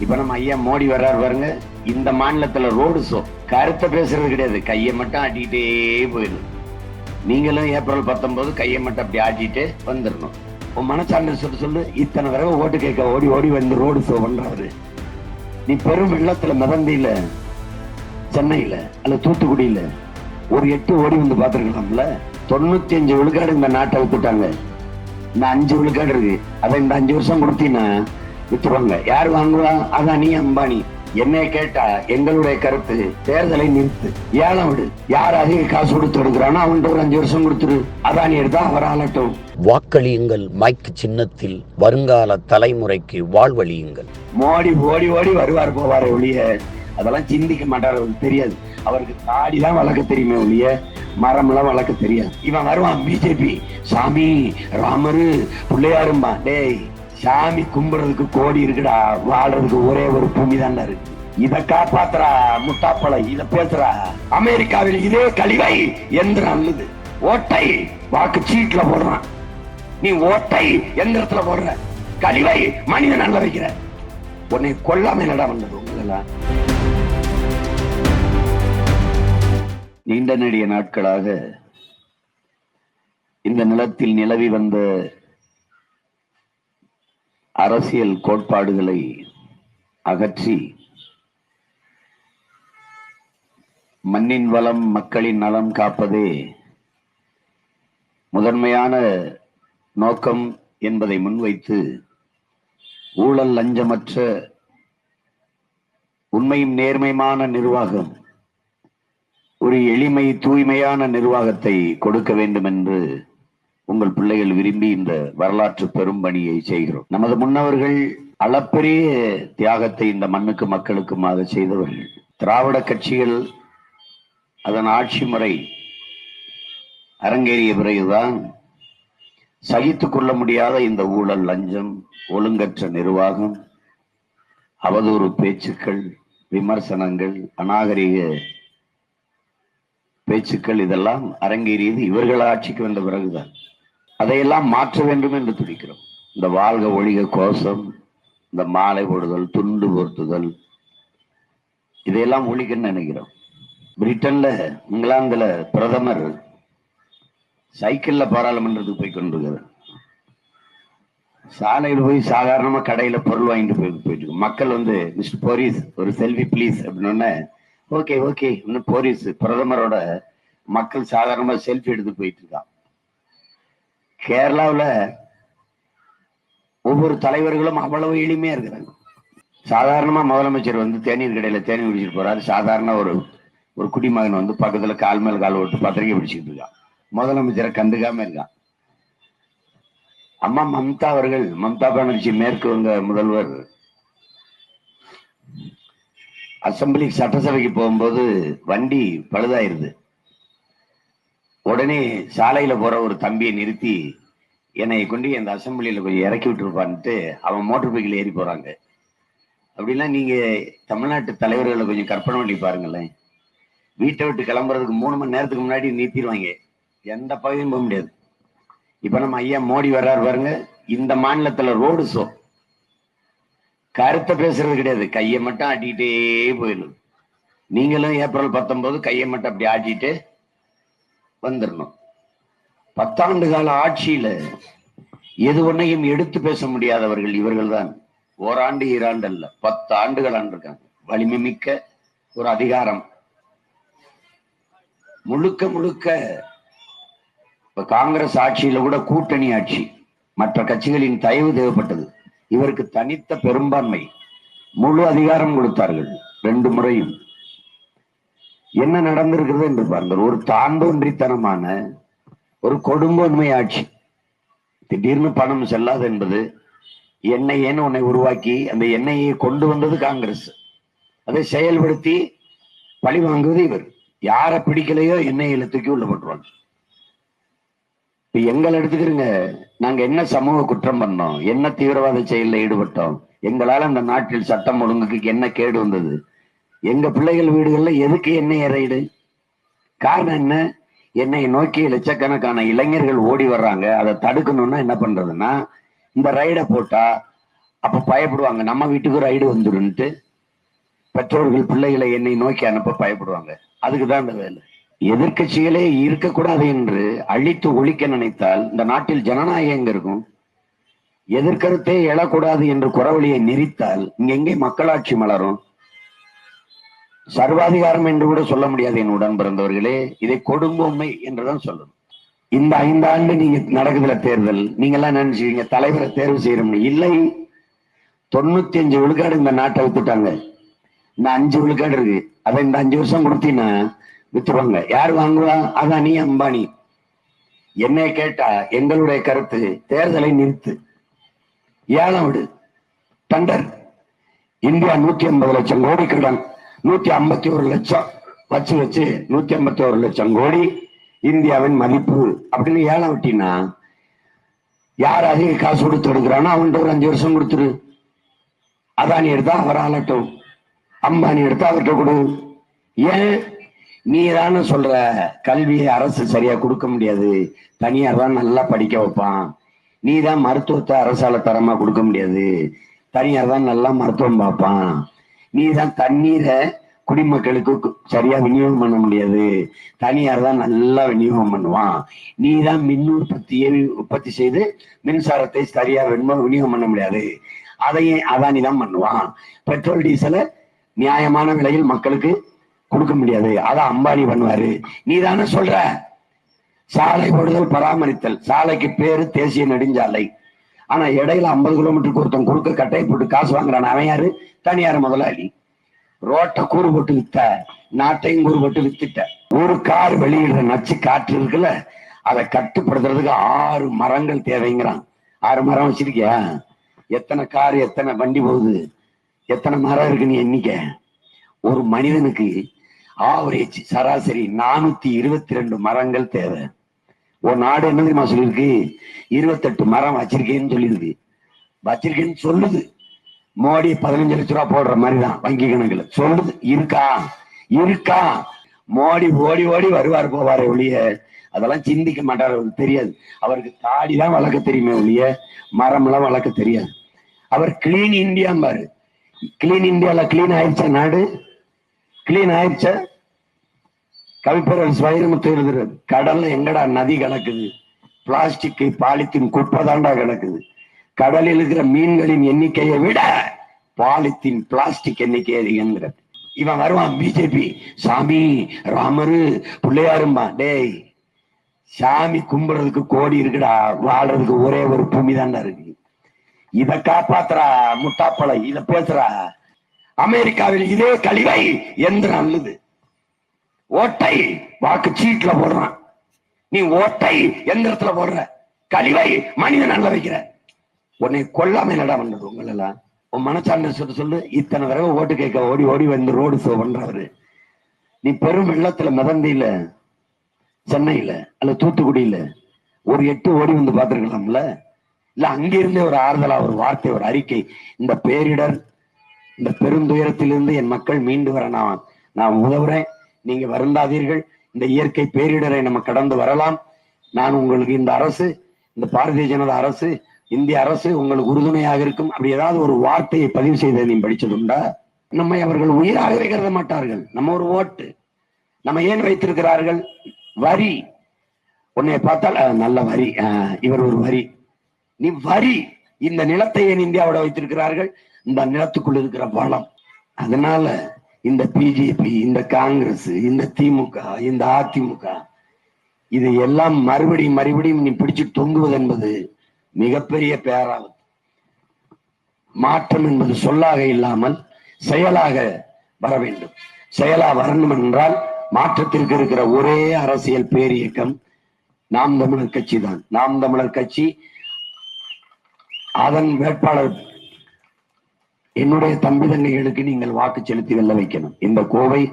இப்ப நம்ம ஐயா மோடி வர்றாரு பாருங்க. இந்த மாநிலத்துல ரோடு ஷோ கருத்தை பேசுறது கிடையாது. கையை மட்டும் ஆட்டிக்கிட்டே போயிடும். நீங்களும் ஏப்ரல் பத்தொன்பது கையை மட்டும் அப்படி ஆட்டிட்டு வந்துடணும். உன் மனசான்று சொல்லு சொல்லு. இத்தனை தடவை ஓட்டு கேட்க ஓடி ஓடி வந்து ரோடு ஷோ பண்றாரு. நீ பெரும் வெள்ளத்துல மிதந்தியில சென்னையில அல்ல தூத்துக்குடியில ஒரு எட்டு ஓடி வந்து பாத்துருக்கலாம்ல தொண்ணூத்தி அஞ்சு விழுக்காடு இந்த நாட்டை வித்துட்டாங்க. இந்த அஞ்சு விழுக்காடு இருக்கு. அதை இந்த அஞ்சு வருஷம் கொடுத்தீங்கன்னா வித்துருவாங்க யார் வாங்குவா? அதானி அம்பானி. என்னைய கேட்டா எங்களுடைய கருத்து தேர்தலை நிறுத்து. ஏலம் விடு. யார் அதிக காசு கொடுத்து எடுக்கிறானோ அவன்கிட்ட ஒரு அஞ்சு வருஷம் கொடுத்துரு. அதானி எடுத்தா அவர் ஆளட்டும் வாக்களியுங்கள் மைக் சின்னத்தில் வருங்கால தலைமுறைக்கு வாழ்வழியுங்கள். மோடி ஓடி ஓடி வருவார் போவார் ஒழிய. அதெல்லாம் சிந்திக்க மாட்டார் அவருக்கு தெரியாது. அவருக்கு தாடி தான் வளர்க்க தெரியுமே ஒழிய மரம் எல்லாம் வளர்க்க தெரியாது. இவன் வருவான் பிஜேபி. சாமி ராமரு பிள்ளையாரும்பா. டேய் சாமி கும்பிடுறதுக்கு கோடி இருக்குடா வாழ்றதுக்கு ஒரே ஒரு பூமி தான்டா இருக்கு. இத காப்பாத்துறா முட்டாப்பழ இத பேசுறா. அமெரிக்காவில் இதே கழிவை எந்திரம் அல்லது ஓட்டை வாக்கு சீட்ல போடுறான். நீ ஓட்டை எந்திரத்துல போடுற. கழிவை மனிதன் அல்ல வைக்கிற. உன்னை கொல்லாம என்னடா வந்தது உங்களெல்லாம்? நீண்ட நெடிய நாட்களாக இந்த நிலத்தில் நிலவி வந்த அரசியல் கோட்பாடுகளை அகற்றி மண்ணின் வளம் மக்களின் நலம் காப்பதே முதன்மையான நோக்கம் என்பதை முன்வைத்து ஊழல் லஞ்சமற்ற உண்மையும் நேர்மையான நிர்வாகம் ஒரு எளிமை தூய்மையான நிர்வாகத்தை கொடுக்க வேண்டும் என்று உங்கள் பிள்ளைகள் விரும்பி இந்த வரலாற்று பெரும் பணியை செய்கிறோம். நமது முன்னவர்கள் அளப்பெரிய தியாகத்தை இந்த மண்ணுக்கு மக்களுக்குமாக செய்தவர்கள். திராவிட கட்சிகள் அதன் ஆட்சி முறை அரங்கேறிய பிறகுதான் சகித்து கொள்ள முடியாத இந்த ஊழல் லஞ்சம் ஒழுங்கற்ற நிர்வாகம் அவதூறு பேச்சுக்கள் விமர்சனங்கள் அநாகரிக பேச்சுக்கள் இதெல்லாம் அரங்கேறியது இவர்கள் ஆட்சிக்கு வந்த பிறகுதான். அதையெல்லாம் மாற்ற வேண்டும் என்று துடிக்கிறோம். இந்த வாழ்க ஒழிக கோஷம் இந்த மாலை போடுதல் துண்டு பொருத்துதல் இதையெல்லாம் ஒழிக்கன்னு நினைக்கிறோம். பிரிட்டன்ல இங்கிலாந்துல பிரதமர் சைக்கிள்ல பாராளுமன்றத்துக்கு போய் கொண்டிருக்கிறார். சாலையில் போய் சாதாரணமா கடையில பொருள் வாங்கிட்டு போய் போயிட்டு இருக்கு. மக்கள் வந்து மிஸ்டர் போரிஸ் ஒரு செல்ஃபி ப்ளீஸ் அப்படின்னு ஓகே ஓகே இன்னும் போரிஸ் பிரதமரோட மக்கள் சாதாரணமா செல்ஃபி எடுத்து போயிட்டு இருக்கான். கேரளாவுல ஒவ்வொரு தலைவர்களும் அவ்வளவு எளிமையா இருக்கிறாங்க. சாதாரணமா முதலமைச்சர் வந்து தேநீர் கடையில தேநீர் குடிச்சிட்டு போறாரு. சாதாரண ஒரு ஒரு குடிமகன் வந்து பக்கத்துல கால் மேல் கால் ஓட்டு பத்திரிக்கை பிடிச்சிட்டு இருக்கான். முதலமைச்சரை கண்டுக்காம இருக்கான். அம்மா மம்தா அவர்கள் மம்தா பானர்ஜி மேற்கு வங்க முதல்வர். அசம்பிளி சட்டசபைக்கு போகும்போது வண்டி பழுதாயிருது. உடனே சாலையில போற ஒரு தம்பியை நிறுத்தி என்னை கொண்டு அந்த அசம்பிளியில கொஞ்சம் இறக்கி விட்டுருப்பான்ட்டு அவன் மோட்டர் பைக்கில் ஏறி போறாங்க. அப்படிலாம் நீங்க தமிழ்நாட்டு தலைவர்களை கொஞ்சம் கற்பனை பண்ணி பாருங்களேன். வீட்டை விட்டு கிளம்புறதுக்கு மூணு மணி நேரத்துக்கு முன்னாடி நிறுத்திடுவாங்க. எந்த பகுதியும் போக முடியாது. இப்ப நம்ம ஐயா மோடி வர்றாரு பாருங்க. இந்த மாநிலத்துல ரோடு ஷோ. கருத்தை பேசுறது கிடையாது. கையை மட்டும் ஆட்டிக்கிட்டே போயிடும் நீங்களும் ஏப்ரல் பத்தொன்பது கையை மட்டும் அப்படி ஆட்டிட்டு வந்துடணும் பத்தாண்டு கால ஆட்சியில எது ஒன்னையும் எடுத்து பேச முடியாதவர்கள் இவர்கள் தான் ஓராண்டு ஈராண்டு அல்ல பத்து ஆண்டுகள் ஆண்டிருக்காங்க. வலிமை மிக்க ஒரு அதிகாரம். முழுக்க முழுக்க இப்ப காங்கிரஸ் ஆட்சியில கூட கூட்டணி ஆட்சி. மற்ற கட்சிகளின் தயவு தேவைப்பட்டது. இவருக்கு தனித்த பெரும்பான்மை. முழு அதிகாரம் கொடுத்தார்கள். ரெண்டு முறையும். என்ன நடந்திருக்கிறது என்று பாருங்கள். ஒரு தாண்டோன்றித்தனமான ஒரு கொடுங்கோன்மை ஆட்சி திடீர்னு பணம் செல்லாது என்பது எண்ணெயேன்னு உன்னை உருவாக்கி அந்த எண்ணெயை கொண்டு வந்தது காங்கிரஸ். அதை செயல்படுத்தி பழி வாங்குவது இவர். யாரை பிடிக்கலையோ எண்ணெயில தூக்கி உள்ள போட்டுருவாங்க இப்ப எங்களை எடுத்துக்கிறோங்க நாங்க என்ன சமூக குற்றம் பண்ணோம்? என்ன தீவிரவாத செயலில் ஈடுபட்டோம்? எங்களால அந்த நாட்டில் சட்டம் ஒழுங்குக்கு என்ன கேடு வந்தது? எங்க பிள்ளைகள் வீடுகள்ல எதுக்கு எண்ணெய் ரைடு காரணம் என்ன? என்னை நோக்கி லட்சக்கணக்கான இளைஞர்கள் ஓடி வர்றாங்க. அதை தடுக்கணும்னா என்ன பண்றதுன்னா இந்த ரைடை போட்டா அப்ப பயப்படுவாங்க. நம்ம வீட்டுக்கு ரைடு வந்துருன்ட்டு பெற்றோர்கள் பிள்ளைகளை என்னை நோக்கி அனுப்ப பயப்படுவாங்க. அதுக்குதான் இந்த வேலை. எதிர்க்கட்சிகளே இருக்கக்கூடாது என்று அழித்து ஒழிக்க நினைத்தால் இந்த நாட்டில் ஜனநாயகம் எங்க இருக்கும்? எதிர்கருத்தே எழக்கூடாது என்று குறவழியை நெறித்தால் இங்க எங்கே மக்களாட்சி மலரும்? சர்வாதிகாரம் என்று கூட சொல்ல முடியாது என் உடன் பிறந்தவர்களே. இதை கொடுங்கோன்மை என்றுதான் சொல்லணும். இந்த ஐந்தாண்டு நீங்க நடக்குதுல தேர்தல் நீங்க எல்லாம் நினைச்சுக்கீங்க தலைவரை தேர்வு செய்யணும்னு இல்லை. தொண்ணூத்தி அஞ்சு விழுக்காடு இந்த நாட்டை வித்துட்டாங்க. இந்த அஞ்சு விழுக்காடு இருக்கு. அதை இந்த அஞ்சு வருஷம் கொடுத்தீங்கன்னா வித்துருவாங்க? யார் வாங்குவா? அதானி அம்பானி. என்னை கேட்டா எங்களுடைய கருத்து தேர்தலை நிறுத்து. ஏலம் விடு டண்டர். இந்தியா நூத்தி ஐம்பது லட்சம் கோடி கடன் நூத்தி ஐம்பத்தி ஒரு லட்சம் வச்சு வச்சு நூத்தி ஐம்பத்தி ஒரு லட்சம் கோடி இந்தியாவின் மதிப்பு அப்படின்னு ஏழை விட்டினா யார் அதிக காசு கொடுத்து எடுக்கிறானோ அவன்கிட்ட ஒரு அஞ்சு வருஷம் கொடுத்துரு. அதானி எடுத்தா அவர் ஆளட்டும். அம்பானி எடுத்தா அவர்கிட்ட கொடு. ஏன்? நீ தானே சொல்ற. கல்வியை அரசு சரியா கொடுக்க முடியாது. தனியார் தான் நல்லா படிக்க வைப்பான். நீ தான் மருத்துவத்தை அரசால தரமா கொடுக்க முடியாது. தனியார் தான் நல்லா மருத்துவம் பார்ப்பான். நீ தான் தண்ணீரை குடிமக்களுக்கு சரியா விநியோகம் பண்ண முடியாது. தனியார் தான் நல்லா விநியோகம் பண்ணுவான். நீ தான் மின் உற்பத்தியை உற்பத்தி செய்து மின்சாரத்தை சரியா விநியோகம் பண்ண முடியாது. அதையே அதானி தான் பண்ணுவான். பெட்ரோல் டீசலை நியாயமான விலையில் மக்களுக்கு கொடுக்க முடியாது. அதை அம்பானி பண்ணுவாரு. நீ தானே சொல்ற? சாலை போடுதல் பராமரித்தல். சாலைக்கு பேரு தேசிய நெடுஞ்சாலை. ஆனா இடையில ஐம்பது கிலோமீட்டருக்கு ஒருத்தன் குறுக்க கட்டை போட்டு காசு வாங்குறான். அவன் யாரு? தனியார் முதலாளி. ரோட்டை கூறு போட்டு வித்த நாட்டையும் கூறு போட்டு வித்துட்ட. ஒரு கார் வெளியிடுற நச்சு காற்று இருக்குல்ல அதை கட்டுப்படுத்துறதுக்கு ஆறு மரங்கள் தேவைங்கிறான். ஆறு மரம் வச்சிருக்கியா? எத்தனை கார் எத்தனை வண்டி போகுது? எத்தனை மரம் இருக்கு நீ எண்ணிக்க? ஒரு மனிதனுக்கு ஆவரேஜ் சராசரி நானூத்தி இருபத்தி ரெண்டு மரங்கள் தேவை. உன் நாடு என்ன தெரியுமா சொல்லியிருக்கு? இருபத்தெட்டு மரம் வச்சிருக்கேன்னு சொல்லியிருக்கு. வச்சிருக்கேன்னு சொல்லுது. மோடி பதினஞ்சு லட்ச ரூபா போடுற மாதிரி தான் வங்கி கணக்குல. சொல்லுது. இருக்கா? இருக்கா? மோடி ஓடி ஓடி வருவார் போவார் ஒழிய. அதெல்லாம் சிந்திக்க மாட்டார். அவருக்கு தெரியாது. அவருக்கு தாடி தான் வளர்க்க தெரியுமே ஒழிய. மரம்லாம் வளர்க்க தெரியாது. அவர் கிளீன் இந்தியாம்பாரு கிளீன் இந்தியால கிளீன் ஆயிடுச்சா நாடு? கிளீன் ஆயிடுச்சா கவிப்பரல் வைரமுத்து எழுதுறது கடல்ல எங்கடா நதி கலக்குது? பிளாஸ்டிக் பாலித்தீன் குப்பை தாண்டா கிடக்குது கடலில் இருக்கிற மீன்களின் எண்ணிக்கையை விட பாலித்தீன் பிளாஸ்டிக் எண்ணிக்கை அதிகங்கிறது இவன் வருவான் பிஜேபி சாமி ராமரு பிள்ளையாரும்மா டேய் சாமி கும்பிடுறதுக்கு கோடி இருக்குடா வாழ்றதுக்கு ஒரே ஒரு பூமி தாண்டா இருக்கு. இத காப்பாத்துறா முட்டாப்பழம் இத பேசுறா. அமெரிக்காவில் இதே கழிவை எந்திரம் அல்லது ஓட்டை. வாக்கு சீட்ல போடுறான். நீ ஓட்டை எந்திரத்துல போடுற? கழிவை மனிதன் நல்ல வைக்கிற. உன்னை கொல்லாம என்னடா பண்றது உங்களெல்லாம்? உன் மனசான்று சொல்ல சொல்லு. இத்தனை தடவை ஓட்டு கேட்க ஓடி ஓடி வந்து ரோடு ஷோ பண்றவரு. நீ பெரும் வெள்ளத்துல மிதந்தில சென்னையில அல்ல தூத்துக்குடியில ஒரு எட்டு ஓடி வந்து பார்த்திருக்கலாம்ல? இல்ல அங்கிருந்தே ஒரு ஆறுதலா ஒரு வார்த்தை ஒரு அறிக்கை. இந்த பேரிடர் இந்த பெருந்துயரத்திலிருந்து என் மக்கள் மீண்டு வர நான் நான் உதவுறேன். நீங்க வருந்தாதீர்கள். இந்த இயற்கை பேரிடரை நம்ம கடந்து வரலாம். நான் உங்களுக்கு இந்த அரசு இந்த பாரதிய ஜனதா அரசு இந்திய அரசு உங்களுக்கு உறுதுணையாக இருக்கும். அப்படி ஏதாவது ஒரு வார்த்தையை பதிவு செய்த நீ படிச்சதுண்டா நம்மை அவர்கள் உயிராகவே கருத மாட்டார்கள். நம்ம ஒரு ஓட்டு. நம்ம ஏன் வைத்திருக்கிறார்கள்? வரி. உன்னை பார்த்தால் நல்ல வரி. இவர் ஒரு வரி. நீ வரி. இந்த நிலத்தை ஏன் இந்தியாவோட வைத்திருக்கிறார்கள்? இந்த நிலத்துக்குள் இருக்கிற வளம். அதனால இந்த பிஜேபி இந்த காங்கிரஸ் இந்த திமுக இந்த அதிமுக இது எல்லாம் மறுபடியும் மறுபடியும் நீ பிடிச்சு தொங்குவது என்பது மிகப்பெரிய பேராபத்து. மாற்றம் என்பது சொல்லாக இல்லாமல் செயலாக வர வேண்டும். செயலா வரணும் என்றால் மாற்றத்திற்கு இருக்கிற ஒரே அரசியல் பேரியக்கம் நாம் தமிழர் கட்சி தான். நாம் தமிழர் கட்சி அதன் வேட்பாளர் என்னுடைய தம்பி தங்கைகளுக்கு நீங்கள் வாக்கு செலுத்தி வெல்ல வைக்கணும். இந்த கோவை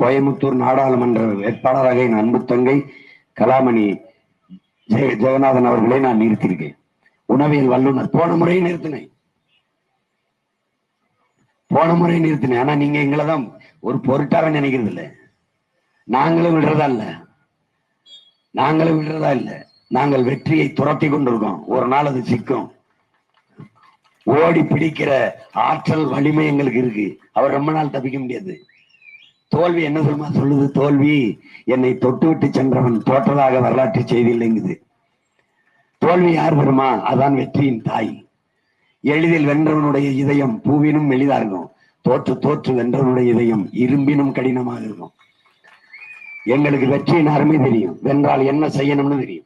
கோயம்புத்தூர் நாடாளுமன்ற வேட்பாளராக என் அன்பு தங்கை கலாமணி ஜெய ஜெகநாதன் அவர்களை நான் நிறுத்தியிருக்கேன். உணவியல் வல்லுநர். போன முறையை நிறுத்தினேன். போன முறையை நிறுத்தினேன். ஆனா நீங்க எங்களை தான் ஒரு பொருட்டாவே நினைக்கிறது இல்லை நாங்களும் விடுறதா இல்ல. நாங்களும் விடுறதா இல்ல. நாங்கள் வெற்றியை துரத்தி கொண்டிருக்கோம். ஒரு நாள் அது சிக்கும். ஓடி பிடிக்கிற ஆற்றல் வலிமை எங்களுக்கு இருக்கு. அவர் ரொம்ப நாள் தப்பிக்க முடியாது. தோல்வி என்ன சொல்லுமா சொல்லுது? தோல்வி என்னை தொட்டு விட்டு சென்றவன் தோற்றதாக வரலாற்று செய்தி இல்லைங்குது. தோல்வி யார் வருமா அதான் வெற்றியின் தாய். எளிதில் வென்றவனுடைய இதயம் பூவினும் எளிதா இருக்கும். தோற்று தோற்று வென்றவனுடைய இதயம் இரும்பினும் கடினமாக இருக்கும். எங்களுக்கு வெற்றியின் அருமை தெரியும். வென்றால் என்ன செய்யணும்னு தெரியும்.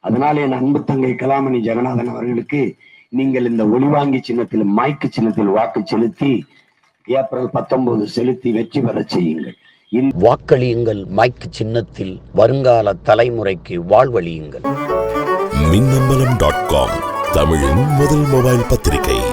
அதனால என் அன்பு தங்கை கலாமணி ஜெகநாதன் அவர்களுக்கு நீங்கள் இந்த ஒளிவாங்கி சின்னத்தில் மைக்கு சின்னத்தில் வாக்கு செலுத்தி ஏப்ரல் பத்தொன்பது செலுத்தி வெற்றி பெறச் செய்யுங்கள். வாக்களியுங்கள் மைக் சின்னத்தில் வருங்கால தலைமுறைக்கு வாழ்வழியுங்கள். மின்னம்பலம் டாட் காம் தமிழின் முதல் மொபைல் பத்திரிகை.